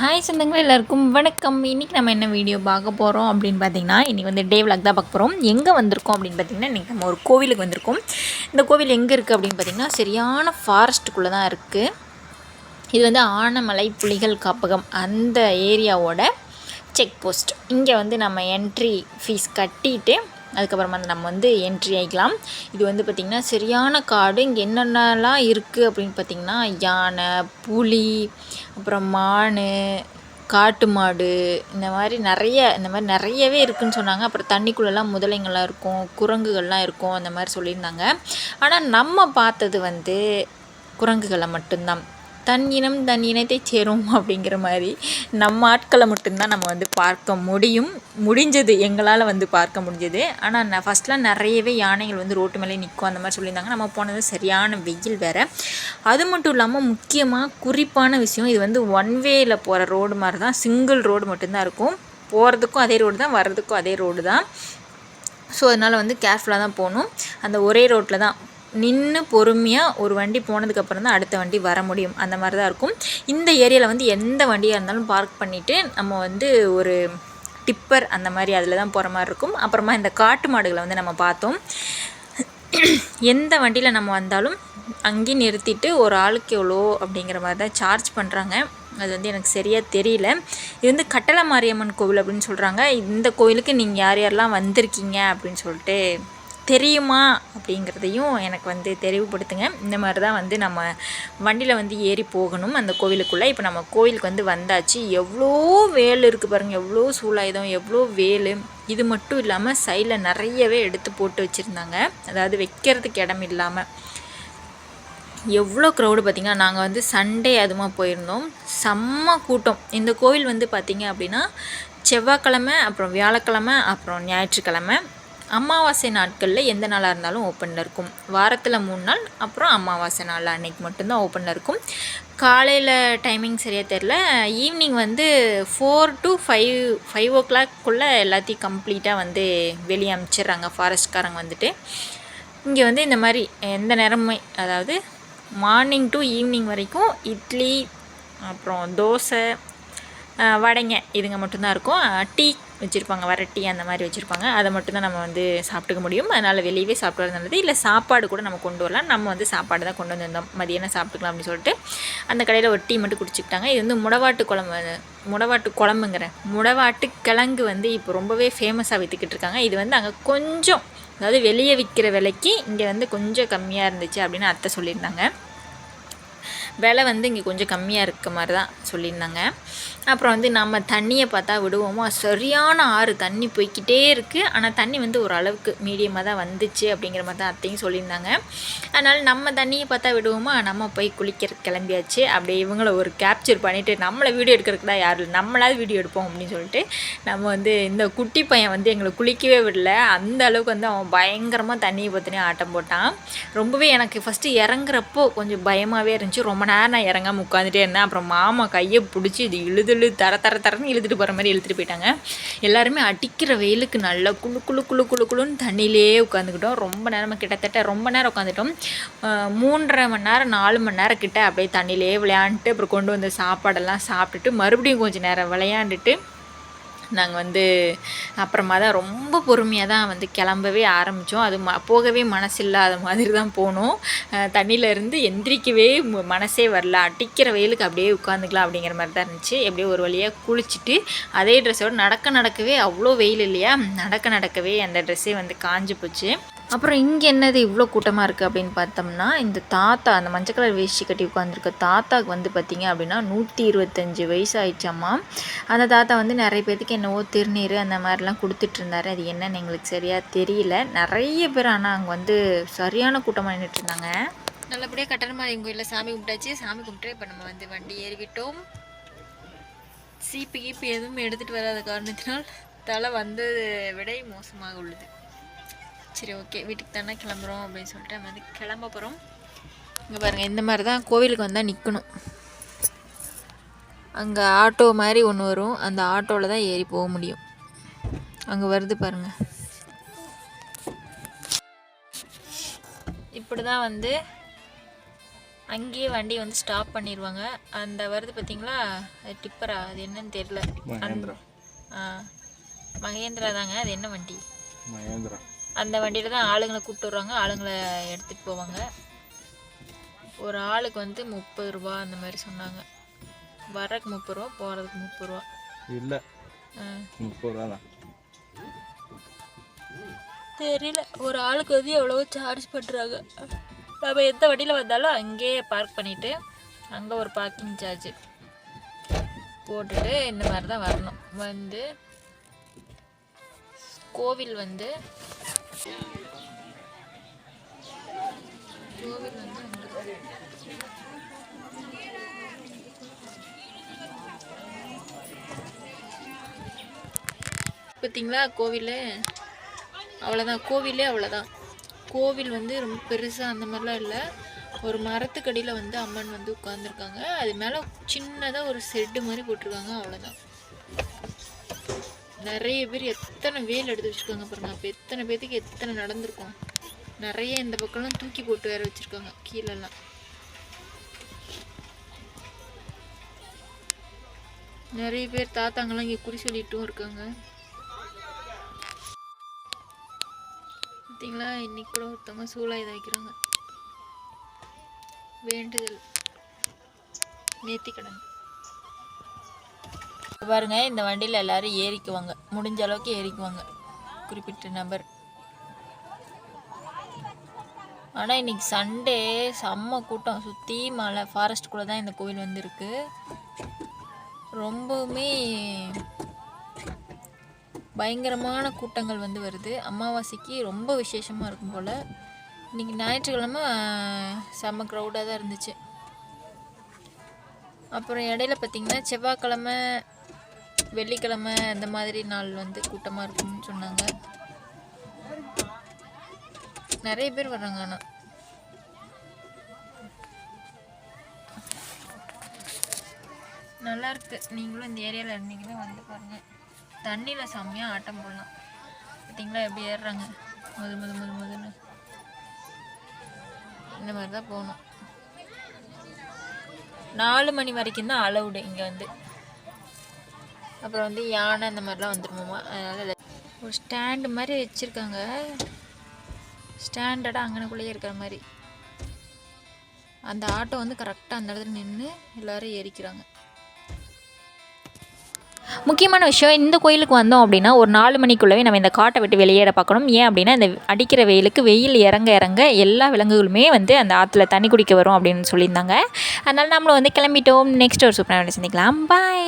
Hi சொந்தங்களே எல்லாருக்கும் வணக்கம். இன்றைக்கி நம்ம என்ன வீடியோ பார்க்க போகிறோம் அப்படின்னு பார்த்தீங்கன்னா இன்றைக்கி வந்து டே விலாக் தான் பார்க்க போகிறோம் எங்கே வந்திருக்கோம் அப்படின்னு பார்த்தீங்கன்னா இன்றைக்கி நம்ம ஒரு கோவிலுக்கு வந்திருக்கோம். இந்த கோவில் எங்கே இருக்குது அப்படின்னு பார்த்தீங்கன்னா சரியான ஃபாரஸ்ட்டுக்குள்ளே தான் இருக்குது இது வந்து ஆனமலை புலிகள் காப்பகம் அந்த ஏரியாவோட செக் போஸ்ட் இங்கே வந்து நம்ம என்ட்ரி ஃபீஸ் கட்டிட்டு அதுக்கப்புறமா வந்து நம்ம வந்து என்ட்ரி ஆகிக்கலாம் இது வந்து பார்த்திங்கன்னா சரியான காடு இங்கே என்னென்னலாம் இருக்குது அப்படின்னு பார்த்திங்கன்னா யானை புலி அப்புறம் மான் காட்டு மாடு இந்த மாதிரி நிறைய இந்த மாதிரி நிறையவே இருக்குதுன்னு சொன்னாங்க. அப்புறம் தண்ணிக்குள்ளெல்லாம் முதலைங்கள்லாம் இருக்கும் குரங்குகள்லாம் இருக்கும் அந்த மாதிரி சொல்லியிருந்தாங்க. ஆனால் நம்ம பார்த்தது வந்து குரங்குகளை மட்டும்தான். தன் இனம் தன் இனத்தை சேரும் அப்படிங்கிற மாதிரி நம்ம ஆட்களை மட்டும்தான் நம்ம வந்து பார்க்க முடியும். முடிஞ்சது எங்களால் வந்து பார்க்க முடிஞ்சது. ஆனால் நான் ஃபஸ்ட்லாம் நிறையவே யானைகள் வந்து ரோட்டு மேலே நிற்கும். அந்த மாதிரி சொல்லியிருந்தாங்க. நம்ம போனது சரியான வெயில் வேறு. அது மட்டும் இல்லாமல் முக்கியமாக குறிப்பான விஷயம் இது வந்து ஒன் வேயில் போகிற ரோடு மாதிரி தான் சிங்கிள் ரோடு மட்டும்தான் இருக்கும். போகிறதுக்கும் அதே ரோடு தான் வர்றதுக்கும் அதே ரோடு தான். ஸோ அதனால் வந்து கேர்ஃபுல்லாக தான் போகணும். அந்த ஒரே ரோட்டில் தான் நின்று பொறுமையாக ஒரு வண்டி போனதுக்கப்புறம் தான் அடுத்த வண்டி வர முடியும். அந்த மாதிரி தான் இருக்கும். இந்த ஏரியாவில் வந்து எந்த வண்டியாக இருந்தாலும் பார்க் பண்ணிவிட்டு நம்ம வந்து ஒரு டிப்பர் அந்த மாதிரி அதில் தான் போகிற மாதிரி இருக்கும். அப்புறமா இந்த காட்டு மாடுகளை வந்து நம்ம பார்த்தோம். எந்த வண்டியில் நம்ம வந்தாலும் அங்கேயும் நிறுத்திட்டு ஒரு ஆளுக்கு எவ்வளோ அப்படிங்கிற மாதிரி தான் சார்ஜ் பண்ணுறாங்க அது வந்து எனக்கு சரியாக தெரியல. இது வந்து கட்டளை மாரியம்மன் கோவில் அப்படின்னு சொல்கிறாங்க இந்த கோவிலுக்கு நீங்கள் யார் யாரெல்லாம் வந்திருக்கீங்க அப்படின்னு சொல்லிட்டு தெரியுமா அப்படிங்கிறதையும் எனக்கு வந்து தெரிவுபடுத்துங்க இந்த மாதிரி தான் வந்து நம்ம வண்டியில் வந்து ஏறி போகணும் அந்த கோவிலுக்குள்ளே. இப்போ நம்ம கோவிலுக்கு வந்து வந்தாச்சு. எவ்வளோ வேல் இருக்குது பாருங்கள் எவ்வளோ சூலாயுதம் எவ்வளோ வேல். இது மட்டும் இல்லாமல் சைடில் நிறையவே எடுத்து போட்டு வச்சுருந்தாங்க. அதாவது வைக்கிறதுக்கு இடம் இல்லாமல் எவ்வளோ க்ரௌடு பார்த்திங்கன்னா நாங்கள் வந்து சண்டே அதுமா போயிருந்தோம். செம்ம கூட்டம். இந்த கோவில் வந்து பார்த்திங்க அப்படின்னா செவ்வாய்க்கிழமை அப்புறம் வியாழக்கிழமை அப்புறம் ஞாயிற்றுக்கிழமை. அமாவாசை நாட்களில் எந்த நாளாக இருந்தாலும் ஓப்பனில் இருக்கும். வாரத்தில் மூணு நாள் அப்புறம் அமாவாசை நாள் அன்னைக்கு மட்டும்தான் ஓப்பனில் இருக்கும். காலையில் டைமிங் சரியாக தெரில ஈவினிங் வந்து four to five five o கிளாக்குள்ளே எல்லாத்தையும் கம்ப்ளீட்டாக வந்து வெளியே அமைச்சிடுறாங்க. ஃபாரஸ்ட்காரங்க வந்துட்டு. இங்கே வந்து இந்த மாதிரி எந்த நேரமும் அதாவது மார்னிங் டு ஈவினிங் வரைக்கும் இட்லி அப்புறம் தோசை வடைங்க. இதுங்க மட்டும்தான் இருக்கும். டீ வச்சுருப்பாங்க. வர டீ அந்த மாதிரி வச்சுருப்பாங்க. அதை மட்டும்தான் நம்ம வந்து சாப்பிட்டுக்க முடியும். அதனால் வெளியவே சாப்பிட்டு வரது நல்லது. இல்லை சாப்பாடு கூட நம்ம கொண்டு வரலாம். நம்ம வந்து சாப்பாடு தான் கொண்டு வந்திருந்தோம். மதியானம் சாப்பிட்டுக்கலாம் அப்படின்னு சொல்லிட்டு அந்த கடையில் ஒரு டீ மட்டும் குடிச்சிக்கிட்டாங்க. இது வந்து முடவாட்டு குழம்பு முடவாட்டு குழம்புங்கிறேன் முடவாட்டு கிழங்கு வந்து இப்போ ரொம்பவே ஃபேமஸாக விற்றுக்கிட்டு இருக்காங்க. இது வந்து அங்கே கொஞ்சம் அதாவது வெளியே விற்கிற விலைக்கு இங்கே வந்து கொஞ்சம் கம்மியாக இருந்துச்சு அப்படின்னு அத்தை சொல்லியிருந்தாங்க. விலை வந்து இங்கே கொஞ்சம் கம்மியாக இருக்க மாதிரி தான் சொல்லியிருந்தாங்க. அப்புறம் வந்து நம்ம தண்ணியை பார்த்தா விடுவோமோ? சரியான ஆறு தண்ணி போய்க்கிட்டே இருக்குது ஆனால் தண்ணி வந்து ஓரளவுக்கு மீடியமாக தான் வந்துச்சு அப்படிங்கிற மாதிரி தான் அத்தையும் சொல்லியிருந்தாங்க. அதனால் நம்ம தண்ணியை பார்த்தா விடுவோமா? நம்ம போய் குளிக்கிற கிளம்பியாச்சு. அப்படியே இவங்கள ஒரு கேப்சர் பண்ணிவிட்டு நம்மளை வீடியோ எடுக்கிறதுக்கு தான் யாரும் நம்மளாவது வீடியோ எடுப்போம் அப்படின்னு சொல்லிட்டு நம்ம வந்து இந்த குட்டி பையன் வந்து எங்களை குளிக்கவே விடல. அந்த அளவுக்கு வந்து அவன் பயங்கரமாக தண்ணியை பற்றினே ஆட்டம் போட்டான். ரொம்பவே எனக்கு ஃபஸ்ட்டு இறங்குறப்போ கொஞ்சம் பயமாகவே இருந்துச்சு. ரொம்ப ரொம்ப நேரம் நான் இறங்காம உட்காந்துட்டே இருந்தேன். அப்புறம் மாமா கையை பிடிச்சி இது இழுது இழு தர தர தரன்னு இழுத்துட்டு போகிற மாதிரி இழுத்துட்டு போயிட்டாங்க. எல்லாருமே அடிக்கிற வெயிலுக்கு நல்லா குழு குழு குழு குழு குளுன்னு தண்ணியிலே உட்காந்துக்கிட்டோம் ரொம்ப நேரமாக கிட்டத்தட்ட ரொம்ப நேரம் உட்காந்துட்டோம் மூன்றரை மணி நேரம் நாலு மணி நேரம் கிட்ட அப்படியே தண்ணியிலே விளையாண்டுட்டு அப்புறம் கொண்டு வந்த சாப்பாடெல்லாம் சாப்பிட்டுட்டு மறுபடியும் கொஞ்சம் நேரம் விளையாண்டுட்டு நாங்கள் வந்து அப்புறமா தான் ரொம்ப பொறுமையாக தான் வந்து கிளம்பவே ஆரம்பித்தோம் அது ம போகவே மனசில்லாத மாதிரி தான் போனோம். தண்ணியிலேருந்து எந்திரிக்கவே மனசே வரல. அடிக்கிற வெயிலுக்கு அப்படியே உட்காந்துக்கலாம் அப்படிங்கிற மாதிரி தான் இருந்துச்சு. எப்படியே ஒரு வழியாக குளிச்சுட்டு அதே ட்ரெஸ்ஸோடு நடக்க நடக்கவே அவ்வளோ வெயில் இல்லையா? நடக்க நடக்கவே அந்த ட்ரெஸ்ஸே வந்து காஞ்சு போச்சு. அப்புறம் இங்கே என்னது இவ்வளோ கூட்டமாக இருக்குது அப்படின்னு பார்த்தோம்னா இந்த தாத்தா அந்த மஞ்சள் கலர் வேஷ்டி கட்டி உட்காந்துருக்க தாத்தாவுக்கு வந்து பார்த்திங்க அப்படின்னா நூற்றி இருபத்தஞ்சி வயசு ஆயிடுச்சம்மா. அந்த தாத்தா வந்து நிறைய பேர்த்துக்கு என்னவோ திருநீர் அந்த மாதிரிலாம் கொடுத்துட்ருந்தாரு அது என்னன்னு எங்களுக்கு சரியாக தெரியல. நிறைய பேர் ஆனால் அங்கே வந்து சரியான கூட்டமாக நின்றுட்டு இருந்தாங்க. நல்லபடியாக கட்டணமாரியம் கோயிலில் சாமி கும்பிட்டாச்சு. சாமி கும்பிட்டு இப்போ நம்ம வந்து வண்டி ஏறிவிட்டோம் சீப்பு கீப்பு எதுவும் எடுத்துகிட்டு வராத காரணத்தினால் தலை வந்ததை விட மோசமாக உள்ளது. சரி ஓகே வீட்டுக்கு தானே கிளம்புறோம் அப்படின்னு சொல்லிட்டு நம்ம வந்து கிளம்ப போகிறோம் இங்கே பாருங்கள் இந்த மாதிரி தான் கோவிலுக்கு வந்தால் நிற்கணும் அங்கே ஆட்டோ மாதிரி ஒன்று வரும். அந்த ஆட்டோவில் தான் ஏறி போக முடியும். அங்கே வருது பாருங்கள் இப்படி தான் வந்து அங்கேயே வண்டி வந்து ஸ்டாப் பண்ணிடுவாங்க அந்த வருது பார்த்தீங்களா அது டிப்பரா? அது என்னன்னு தெரில மகேந்திரா தாங்க. அது என்ன வண்டி? மகேந்திரா. அந்த வண்டியில் தான் ஆளுங்களை கூப்பிட்டு வருவாங்க. ஆளுங்களை எடுத்துகிட்டு போவாங்க. ஒரு ஆளுக்கு வந்து முப்பது ரூபா அந்த மாதிரி சொன்னாங்க. வரக்கு முப்பது ரூபா போகிறதுக்கு முப்பது ரூபா. இல்லை. முப்பது ரூபா தான். தெரியல. ஒரு ஆளுக்கு வந்து எவ்வளவோ சார்ஜ் பண்ணுறாங்க நம்ம எந்த வண்டியில் வந்தாலும் அங்கேயே பார்க் பண்ணிவிட்டு அங்கே ஒரு பார்க்கிங் சார்ஜ் போட்டுட்டு இந்த மாதிரி தான் வரணும். வந்து கோவில் வந்து கோவில் வந்து பார்த்தீங்களா கோவில் அவ்வளோதான் கோவிலே அவ்வளோதான் கோவில் வந்து ரொம்ப பெருசாக அந்த மாதிரிலாம் இல்லை. ஒரு மரத்துக்கடியில் வந்து அம்மன் வந்து உட்காந்துருக்காங்க அது மேலே சின்னதாக ஒரு செட்டு மாதிரி போட்டிருக்காங்க. அவ்வளோதான் நிறைய பேர் எத்தனை வேல் எடுத்து வச்சுருக்காங்க பாருங்கள் அப்போ எத்தனை பேர்த்துக்கு எத்தனை நடந்திருக்கும். நிறைய இந்த பக்கம்லாம் தூக்கி போட்டு வேறு வச்சுருக்காங்க கீழெல்லாம். நிறைய பேர் தாத்தாங்கெல்லாம் இங்கே குறி சொல்லிட்டும் இருக்காங்க. பார்த்தீங்களா இன்னைக்கு கூட ஒருத்தவங்க சூழாயுதம் வைக்கிறாங்க. வேண்டுதல். நேர்த்திக்கடன். பாருங்க இந்த வண்டியில் எல்லாரும் ஏறிக்குவாங்க. முடிஞ்ச அளவுக்கு ஏறிக்குவாங்க. குறிப்பிட்ட நபர். ஆனால் இன்னைக்கு சண்டே செம்ம கூட்டம். சுற்றி மலை ஃபாரஸ்ட்டுக்குள்ளே தான் இந்த கோவில் வந்திருக்கு. ரொம்பவுமே பயங்கரமான கூட்டங்கள் வந்து வருது. அமாவாசைக்கு ரொம்ப விசேஷமாக இருக்கும் போல். இன்றைக்கி ஞாயிற்றுக்கிழமை செம்ம க்ரௌடாக தான் இருந்துச்சு. அப்புறம் இடையில பார்த்திங்கன்னா செவ்வாய்க்கிழமை வெள்ளிக்கிழமை அந்த மாதிரி நாள் வந்து கூட்டமாக இருக்கும்னு சொன்னாங்க. நிறைய பேர் வர்றாங்க ஆனால் நல்லா இருக்கு. நீங்களும் இந்த ஏரியாவில் இருந்தீங்கன்னா வந்து பாருங்கள் தண்ணியில் செம்மையாக ஆட்டம் போடலாம். பார்த்தீங்களா? எப்படி ஏறுறாங்க. முது முது முது முதுன்னு. இந்த மாதிரி தான் போகணும். நாலு மணி வரைக்கும் தான் அலவுடு இங்கே வந்து. அப்புறம் வந்து யானை இந்த மாதிரிலாம் வந்துருமாமா? அதனால் ஒரு ஸ்டாண்டு மாதிரி வச்சுருக்காங்க. ஸ்டாண்டர்டாக அங்கனக்குள்ளேயே இருக்கிற மாதிரி. அந்த ஆட்டோ வந்து கரெக்டாக அந்த இடத்துல நின்று எல்லோரும் ஏறிக்கிறாங்க. முக்கியமான விஷயம் இந்த கோயிலுக்கு வந்தோம் அப்படின்னா ஒரு நாலு மணிக்குள்ளவே நம்ம இந்த காட்டை விட்டு வெளியேற பார்க்கணும். ஏன் அப்படின்னா இந்த அடிக்கிற வெயிலுக்கு வெயில் இறங்க இறங்க எல்லா விலங்குகளுமே வந்து அந்த ஆற்றுல தண்ணி குடிக்க வரும் அப்படின்னு சொல்லியிருந்தாங்க. அதனால் நம்மளும் வந்து கிளம்பிட்டோம். நெக்ஸ்ட் ஒரு சூப்பராக சந்திக்கலாம். பாய்